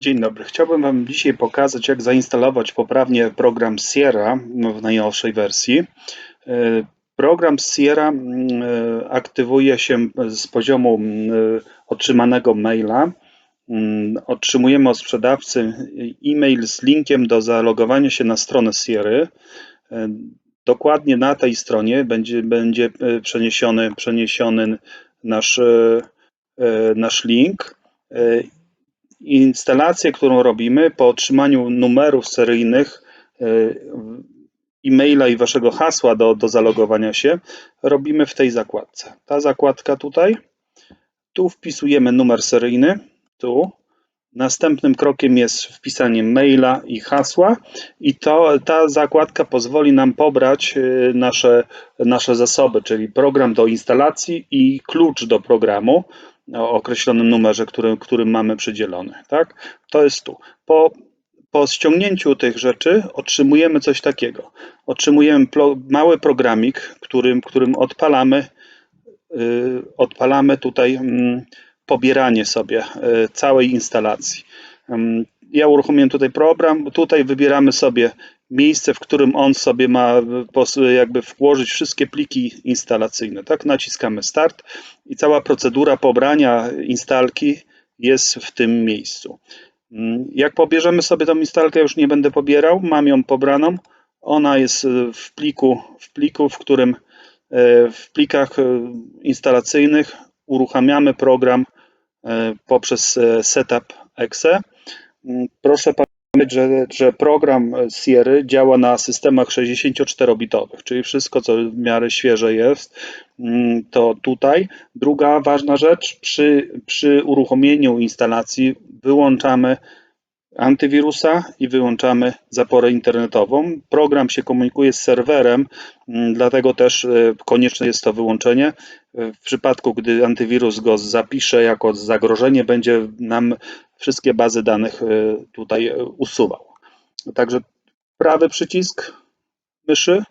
Dzień dobry. Chciałbym Wam dzisiaj pokazać, jak zainstalować poprawnie program Sierra w najnowszej wersji. E, program Sierra mm, e, aktywuje się z poziomu mm, otrzymanego maila. Mm, otrzymujemy od sprzedawcy e-mail z linkiem do zalogowania się na stronę Sierra. E, dokładnie na tej stronie będzie, będzie przeniesiony, przeniesiony nasz, nasz link instalację, którą robimy po otrzymaniu numerów seryjnych e, e-maila i waszego hasła do, do zalogowania się, robimy w tej zakładce. Ta zakładka tutaj, tu wpisujemy numer seryjny, tu. Następnym krokiem jest wpisanie maila i hasła i to, ta zakładka pozwoli nam pobrać e, nasze, nasze zasoby, czyli program do instalacji i klucz do programu o określonym numerze, który, którym mamy przydzielony. Tak? To jest tu. Po, po ściągnięciu tych rzeczy otrzymujemy coś takiego. Otrzymujemy mały programik, którym, którym odpalamy, yy, odpalamy tutaj yy, pobieranie sobie yy, całej instalacji. Ja uruchomiłem tutaj program, tutaj wybieramy sobie miejsce, w którym on sobie ma jakby włożyć wszystkie pliki instalacyjne. Tak, naciskamy start i cała procedura pobrania instalki jest w tym miejscu. Mm, jak pobierzemy sobie tą instalkę, już nie będę pobierał, mam ją pobraną. Ona jest w pliku, w pliku, w którym e, w plikach e, instalacyjnych uruchamiamy program e, poprzez setup exe. Mm, proszę że, że program Sierra działa na systemach 64-bitowych, czyli wszystko, co w miarę świeże jest, mm, to tutaj. Druga ważna rzecz, przy, przy uruchomieniu instalacji wyłączamy antywirusa i wyłączamy zaporę internetową. Program się komunikuje z serwerem, mm, dlatego też e, konieczne jest to wyłączenie. W przypadku, gdy antywirus go zapisze jako zagrożenie, będzie nam wszystkie bazy danych e, tutaj e, usuwał. Także prawy przycisk myszy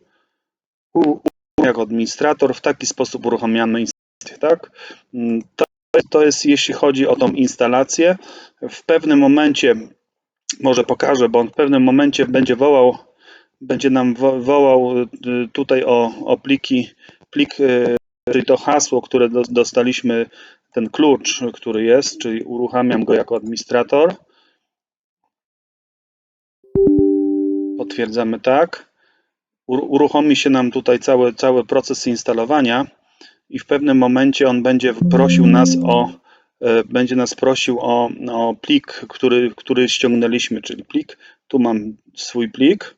jako administrator w taki sposób uruchamiamy instalację. Tak? Mm, to, to jest jeśli chodzi o tą instalację. W pewnym momencie może pokażę, bo on w pewnym momencie będzie wołał, będzie nam wołał y, tutaj o, o pliki, plik, y, czyli to hasło, które dostaliśmy, ten klucz, który jest, czyli uruchamiam go jako administrator. Potwierdzamy tak. Uruchomi się nam tutaj cały, cały proces instalowania i w pewnym momencie on będzie prosił nas o będzie nas prosił o, o plik, który, który ściągnęliśmy, czyli plik. Tu mam swój plik,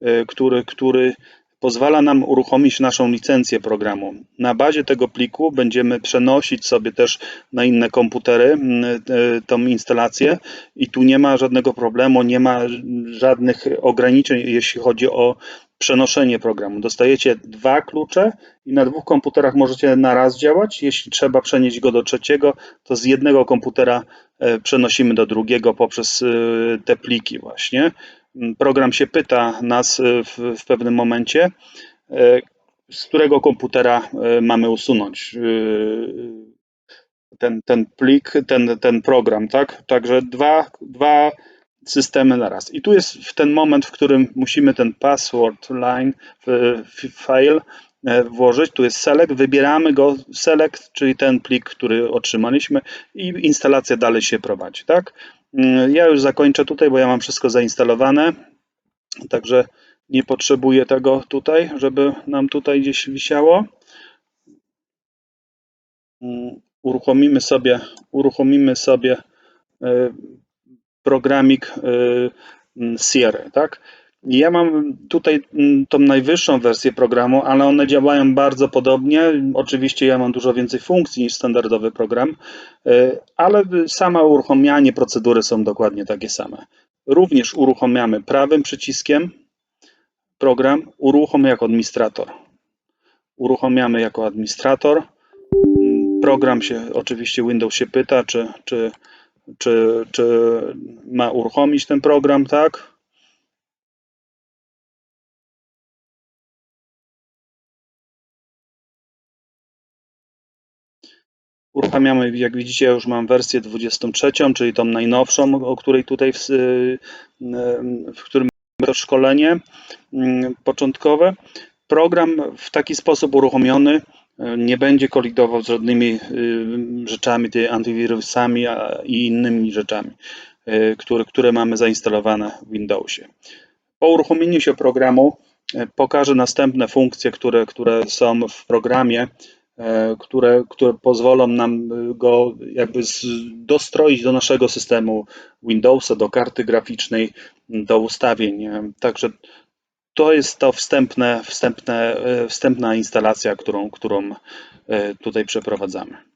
e, który, który pozwala nam uruchomić naszą licencję programu. Na bazie tego pliku będziemy przenosić sobie też na inne komputery e, tą instalację i tu nie ma żadnego problemu, nie ma żadnych ograniczeń, jeśli chodzi o przenoszenie programu. Dostajecie dwa klucze i na dwóch komputerach możecie na raz działać. Jeśli trzeba przenieść go do trzeciego, to z jednego komputera e, przenosimy do drugiego poprzez e, te pliki właśnie. Program się pyta nas e, w, w pewnym momencie, z którego komputera mamy usunąć ten, ten plik, ten, ten program, tak? Także dwa, dwa systemy na raz. I tu jest w ten moment, w którym musimy ten password line file e, włożyć. Tu jest select, wybieramy go select, czyli ten plik, który otrzymaliśmy i instalacja dalej się prowadzi, tak? Mm, ja już zakończę tutaj, bo ja mam wszystko zainstalowane, także nie potrzebuję tego tutaj, żeby nam tutaj gdzieś wisiało. Mm, uruchomimy sobie, uruchomimy sobie e, programik y, mm, Sierra, tak? Ja mam tutaj mm, tą najwyższą wersję programu, ale one działają bardzo podobnie. Oczywiście ja mam dużo więcej funkcji niż standardowy program, y, ale sama uruchamianie procedury są dokładnie takie same. Również uruchamiamy prawym przyciskiem program, uruchom jako administrator. Uruchamiamy jako administrator. Program się, oczywiście Windows się pyta, czy, czy czy, czy ma uruchomić ten program, tak? Uruchamiamy, jak widzicie, ja już mam wersję 23, czyli tą najnowszą, o której tutaj w, y, w którym to szkolenie mm, początkowe. Program w taki sposób uruchomiony y, nie będzie kolidował z żadnymi y, rzeczami, tymi antywirusami i innymi rzeczami, y, które, które mamy zainstalowane w Windowsie. Po uruchomieniu się programu pokażę następne funkcje, które, które są w programie, które, które pozwolą nam e, go jakby dostroić do naszego systemu Windowsa, do karty graficznej, do ustawień. E, Także to jest to wstępne, wstępne, e, wstępna instalacja, którą, którą e, tutaj przeprowadzamy.